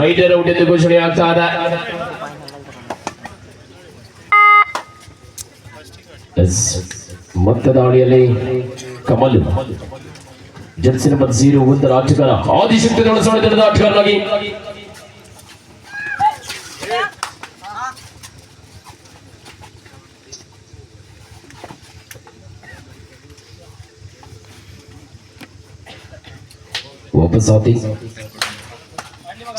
Rider out ಎಂದು ಘೋಷಣೆ ಆಗ್ತಾ ಇದೆ ಮತ್ತೆ ದಾಳಿಯಲ್ಲಿ ಕಮಲ್ ಜರ್ಸಿ ನಂಬರ್ ಜೀರೋ ಒಂದರ ಆಟಗಾರ ಆದಿಶಕ್ತಿ ನಡೆಸೋಣ ಆಟಗಾರನಾಗಿ ವಾಪಸ್ ಆತಿ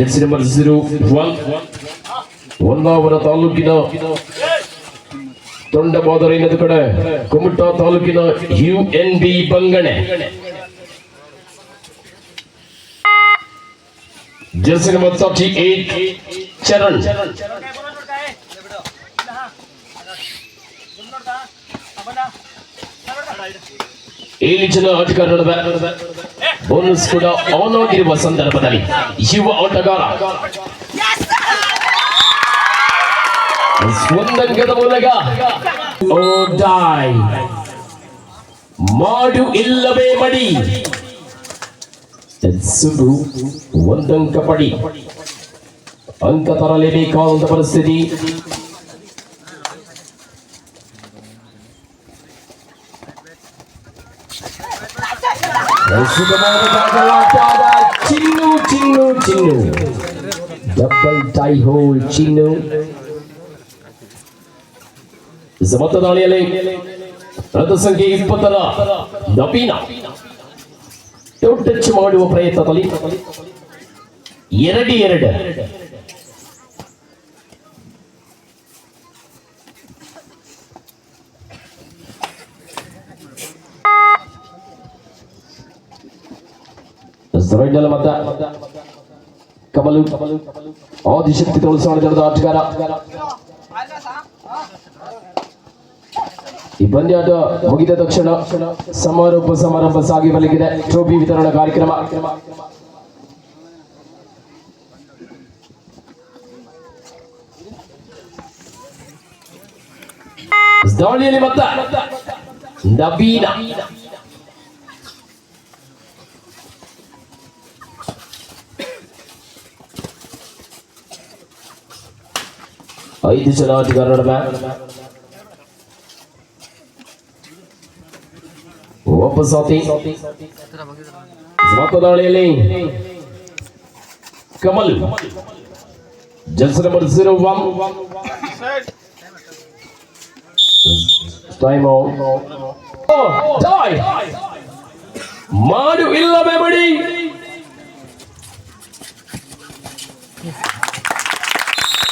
ಜರ್ಸಿ ನಂಬರ್ ಜೀರೋ ತಾಲೂಕಿನ ತೊಂಡಬಾದರ ಇನ್ನೊಂದು ಕಡೆ, ಕುಮಟಾ ತಾಲೂಕಿನ U N B ಬಂಗಣೆ. Jersey number eight Charan. ಏಳು ಜನ ಬೋನಸ್ ಕೂಡ ಆನ್ ಆಗಿರುವ ಸಂದರ್ಭದಲ್ಲಿ ಯುವ ಆಟಗಾರ ಒಂದಂಕದ ಮೂಲಕ ಓ ಡಾಯ್ ಮಾಡು ಇಲ್ಲವೇ ಮಡಿ ಸುಡು ಒಂದಂಕ ಪಡಿ ಅಂಕ ತರಲೇಬೇಕಾದಂತ ಪರಿಸ್ಥಿತಿ ದಾಖಲಾಟ Chinnu Chinnu Chinnu double thigh hold Chinnu ಸಮತ ದಾಳಿಯಲ್ಲಿ ರಥ ಸಂಖ್ಯೆ ಇಪ್ಪತ್ತರ ನವೀನ ಟಚ್ ಮಾಡುವ ಪ್ರಯತ್ನದಲ್ಲಿ ಎರಡು ಎರಡು ಸರೈಡಲ್ ಮತ ಕಮಲು ಆದಿಶಕ್ತಿ ತೋರಿಸೋಣ ಜನದ ಆಟಗಾರ ಈ ಪಂದ್ಯಾಟ ಮುಗಿದ ತಕ್ಷಣ ಸಮಾರೋಪ ಸಮಾರಂಭ ಸಾಗಿ ಬಲಿಗಿದೆ ಟ್ರೋಫಿ ವಿತರಣಾ ಕಾರ್ಯಕ್ರಮ ದಾಳಿಯಲ್ಲಿ ಮತ್ತ ನವೀನ ഐദ് ചെലവാറ്റുകാരുടെ ഓപ്പ് സോത്തി സമത്വതാളിയല്ലേ Kamal. Just number zero time ഓ ടൈം മാടു ഇല്ല മെബടി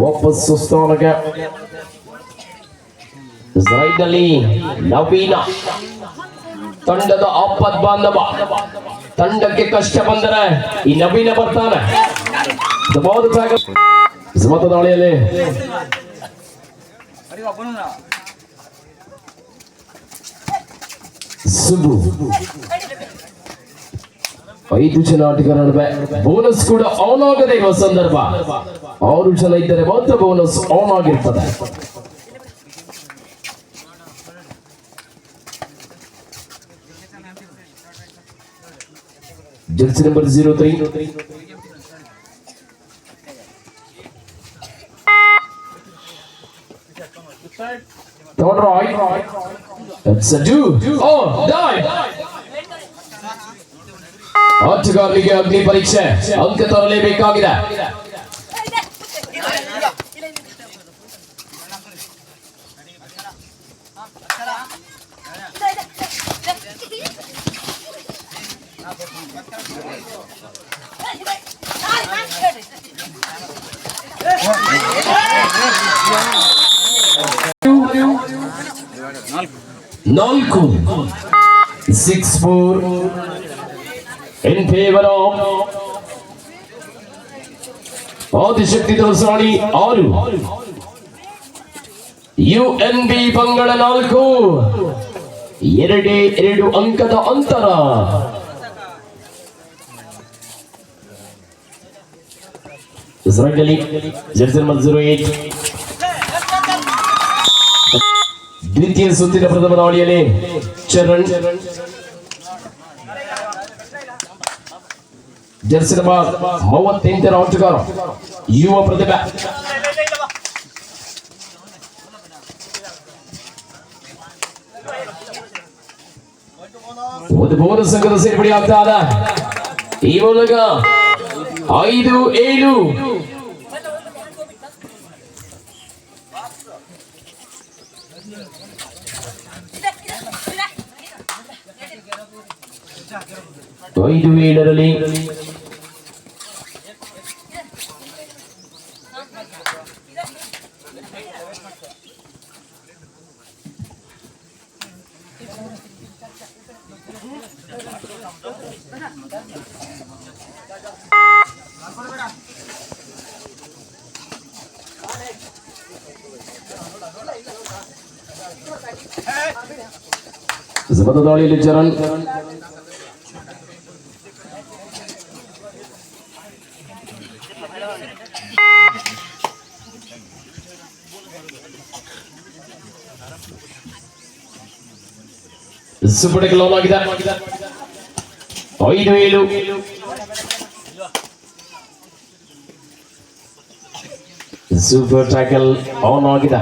ವಾಪಸ್ ಸ್ಥಾನಕ್ಕೆ ರೈಡ್ನಲ್ಲಿ ನವೀನ. ತಂಡದ ಆಪತ್ ಬಾಂಧವ. ತಂಡಕ್ಕೆ ಕಷ್ಟ ಬಂದರೆ ಈ ನವೀನ ಬರ್ತಾನೆ. ಬಹುದು ಸಮತ ದಾಳಿಯಲ್ಲಿ ಸುಬು ಐದು ಜನ ಆಟಗಾರರ ನಡುವೆ ಬೋನಸ್ ಕೂಡ ಆನ್ ಆಗದೆ ಇರುವ ಸಂದರ್ಭ ಆರು ಜನ ಇದ್ದರೆ ಮಾತ್ರ ಬೋನಸ್ ಆನ್ ಆಗಿರ್ತದೆ jersey number zero three Third right. That's a do. Oh, die. ಆಟಗಾರರಿಗೆ ಅಗ್ನಿ ಪರೀಕ್ಷೆ ಅಂಕ ತರಲೇಬೇಕಾಗಿದೆ ನಾಲ್ಕು six four in favour of Adishakti ದೋಸಾಣಿ ಆರು. ಯು ಎನ್ ಬಿ ಬಂಗಳ ನಾಲ್ಕು. ಎರಡೇ ಎರಡು ಅಂಕದ ಅಂತರ. ದ್ವಿತೀಯ ಸುತ್ತಿನ ಪ್ರಥಮ ದಾಳಿಯಲ್ಲಿ ಚರಣ್. ಜರ್ಸಿ ನಂಬರ್ ಮೂವತ್ತೆಂಟರ ಆಟಗಾರ ಯುವ ಪ್ರತಿಭೆ ಒಂದು ಬೋನಸ್ ಸಂಘದ ಸೇರ್ಪಡೆ ಆಗ್ತಾ ಇದೆ ಈ ಮೂಲಕ ಐದು ಏಳು தொய்து வீடர்களே ಜಬದ ದಾಳಿಯಲ್ಲಿ ಚರಣ್ ಸುಬ್ಬಡಿಗೆ ಲೋನ್ ಆಗಿದೆ ಐದು ಏಳು ಸೂಪರ್ ಟ್ಯಾಕಲ್ ಆನ್ ಆಗಿದೆ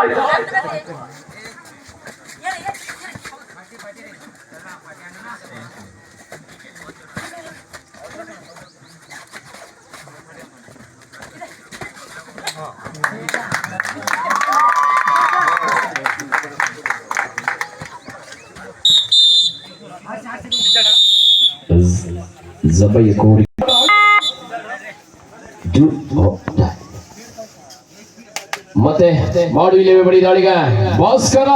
ಮತ್ತೆ ಮಾಡು ಇಲ್ಲಿ ಬಡಿ ದಾಳಿಗ. ಭಾಸ್ಕರ.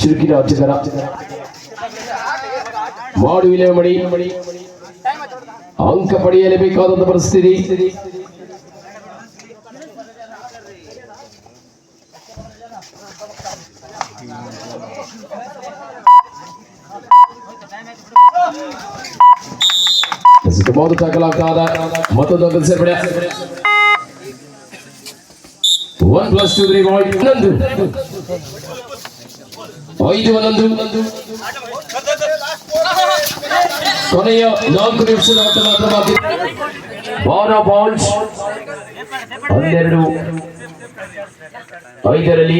ಚುರುಕಿನ ಅಚ್ಚಕರ ಮಾಡು ಇಲೆ ಮಡಿ ಅಂಕ ಪಡೆಯಲೇಬೇಕಾದಂತ ಪರಿಸ್ಥಿತಿ. ಸುತ್ತಮುತ್ತ ಟ್ಯಾಕಲ್ ಆಗ್ತಾ ಇದೆ ಮತ್ತೊಂದು ಅಂಕದ ಸೇರ್ಪಡೆ one plus two three point ಹನ್ನೊಂದು ಐದು ಹನ್ನೊಂದು ಕೊನೆಯ ನಾಲ್ಕು ನಿಮಿಷದ ಆಟ ಮಾತ್ರ ಬಾಕಿ ಬಾರ ಬಾಲ್ಸ್ ಹನ್ನೆರಡು ಐದರಲ್ಲಿ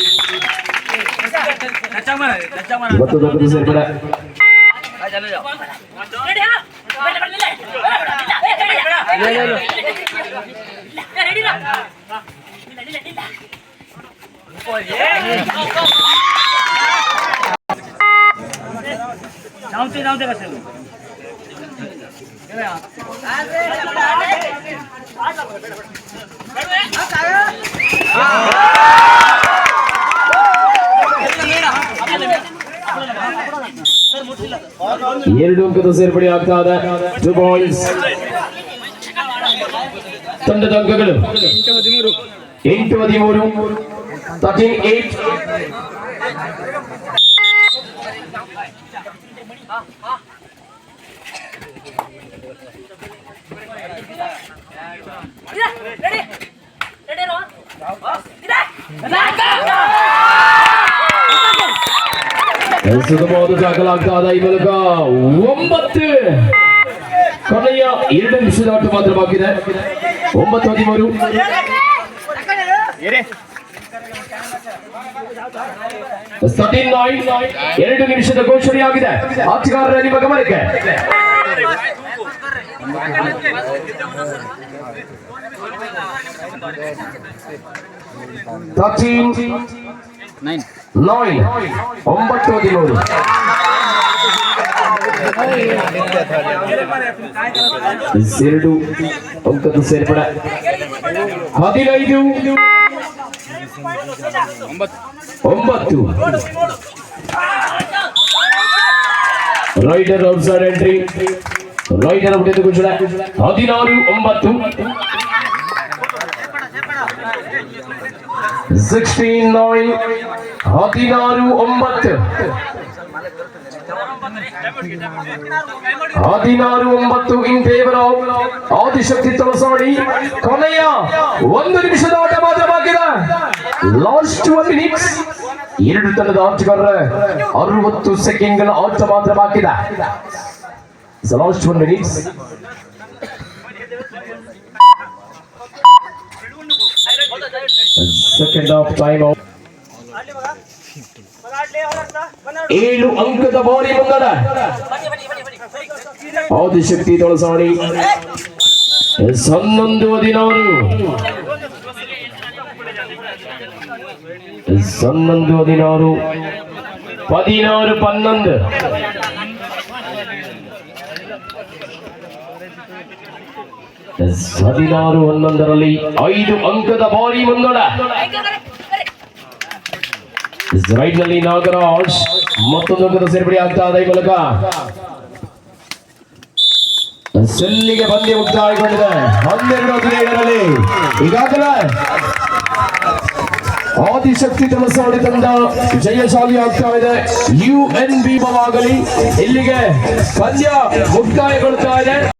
ಇವತ್ತು ದೊಡ್ಡ ಸೇರ್ಬೇಡ ನಾವ್ ನಾವ್ ಕಷ್ಟ ಆ ಎರಡು ಅಂಕದ ಸೇರ್ಪಡೆ ಆಗ್ತಾ ಇದೆ ಟು ಪಾಯಿಂಟ್ಸ್ ತಂಡದ ಅಂಕಗಳು ಎಂಟು ಹದಿಮೂರು ತರ್ಟೀನ್ ಏಟ್ ಸುಗಮವಾದ ದಾಖಲಾಗ್ತಾ ಇದೆ ಈ ಮೂಲಕ. ಒಂಬತ್ತು. ಕೊನೆಯ ಎರಡು ನಿಮಿಷದ ಆಟ ಮಾತ್ರ ಬಾಕಿದೆ ಒಂಬತ್ತು, ಹದಿಮೂರು. ತರ್ಟೀನ್ ನಾಯ್ ಎರಡು ನಿಮಿಷದ ಘೋಷಣೆಯಾಗಿದೆ ಆಟಗಾರರ ನಿಮ್ಮ ಗಮನಕ್ಕೆ. ಸಚಿನ್. ನೈನ್ ನೈನ್ ಒಂಬತ್ತು ಹದಿಮೂರು ಎರಡು ಅಂಕದ ಸೇರ್ಪಡೆ ಹದಿನೈದು ಒಂಬತ್ತು raider out side entry raider out ಘೋಷಣೆ ಹದಿನಾರು ಒಂಬತ್ತು ಸಿಕ್ಸ್ಟೀನ್ ನೈನ್ ಹದಿನಾರು, ಒಂಬತ್ತು. ಹದಿನಾರು, ಒಂಬತ್ತು ಇನ್ ಆಫ್ ಆದಿಶಕ್ತಿ ತೊಳಸಾಡಿ ಕೊನೆಯ ಒಂದು ನಿಮಿಷದ ಆಟ ಮಾತ್ರ ಬಾಕಿದ. ಲಾಸ್ಟ್ ಒನ್ ಮಿನಿಟ್ಸ್ ಎರಡು ತಂಡದ ಆಟಗಾರರ ಅರವತ್ತು ಸೆಕೆಂಡ್ಗಳ ಆಟ ಮಾತ್ರ ಬಾಕಿದೆ. Last one minutes second of time out ಏಳು ಅಂಕದ ಬಾರಿ ಮುಂದಡ ಆದಿಶಕ್ತಿ ತೊಳಸಾಡಿ ಹನ್ನೊಂದು ಹದಿನಾರು ಹನ್ನೊಂದು ಹದಿನಾರು ಪದಿನಾರು ಪನ್ನೊಂದು ಹದಿನಾರು ಹನ್ನೊಂದರಲ್ಲಿ ಐದು ಅಂಕದ ಬಾರಿ ಮುಂದಡ ರೈಟ್ನಲ್ಲಿ ನಾಗರಾಜ್ ಮತ್ತೊಂದು ಅಂಕದ ಸೇರ್ಪಡೆ ಆಗ್ತಾ ಈ ಮೂಲಕ. ಸೆಲ್ಲಿಗೆ ಪಂದ್ಯ ಮುಕ್ತಾಯಗೊಂಡಿದೆ. ಹನ್ನೆರಡು ಹದಿನೈದರಲ್ಲಿ ಈಗಾಗಲೇ ಆದಿಶಕ್ತಿ ತಮಸಾಡಿ ತಂಡ ಜಯಶಾಲಿ ಆಗ್ತಾ ಇದೆ. ಯು ಎನ್ ಬಿ ಆಗಲಿ ಇಲ್ಲಿಗೆ ಪಂದ್ಯ ಮುಕ್ತಾಯಗೊಳ್ತಾ ಇದೆ.